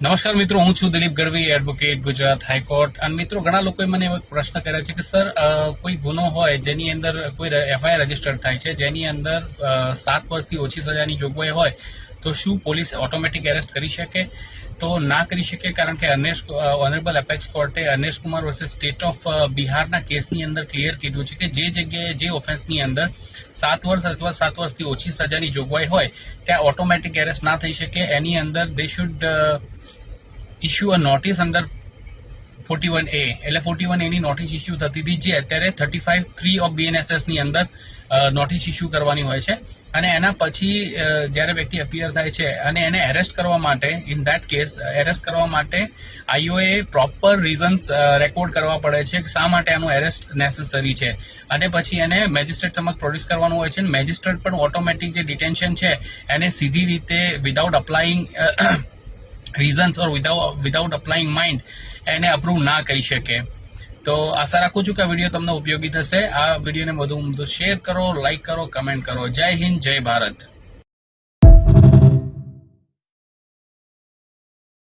નમસ્કાર મિત્રો, હું છું Dilip Gadhvi advocate Gujarat high court. અને મિત્રો, ઘણા લોકોએ મને એવો પ્રશ્ન કર્યો છે કે, સર કોઈ ગુનો હોય જેની અંદર કોઈ એફઆઈઆર રજિસ્ટર થાય છે, જેની અંદર સાત વર્ષથી ઓછી સજાની જોગવાઈ હોય, તો શું પોલીસ ઓટોમેટિક એરેસ્ટ કરી શકે? તો ના કરી શકે, કારણ કે અનેશ ઓનરેબલ એપેક્સ કોર્ટે Arnesh Kumar versus state of બિહારના કેસની અંદર ક્લિયર કીધું છે કે, જે જગ્યાએ, જે ઓફેન્સની અંદર સાત વર્ષ અથવા સાત વર્ષથી ઓછી સજાની જોગવાઈ હોય, ત્યાં ઓટોમેટિક એરેસ્ટ ના થઈ શકે. એની અંદર they should issue a notice under forty one A એટલે ફોર્ટી વન એની નોટિસ ઇસ્યુ થતી હતી, જે અત્યારે થર્ટી ફાઇવ થ્રી ઓફ બીએનએસએસની અંદર નોટિસ ઇસ્યુ કરવાની હોય છે. અને એના પછી જ્યારે વ્યક્તિ અપિયર થાય છે, અને એને એરેસ્ટ કરવા માટે ઇન ધેટ કેસ એરેસ્ટ કરવા માટે આઈઓએ પ્રોપર રીઝન્સ રેકોર્ડ કરવા પડે છે શા માટે આનું એરેસ્ટ નેસેસરી છે. અને પછી એને મેજિસ્ટ્રેટ સમક્ષ પ્રોડ્યુસ કરવાનું હોય છે, અને મેજિસ્ટ્રેટ પણ ઓટોમેટિક જે ડિટેન્શન છે, એને સીધી રીતે without applying reasons or without without applying mind એને અપ્રૂવ ના કરી શકે. તો આશા રાખું છું કે આ વીડિયો તમને ઉપયોગી થશે. આ વિડીયોને વધુ શેર કરો લાઇક કરો કમેન્ટ કરો. જય હિન્દ, જય ભારત.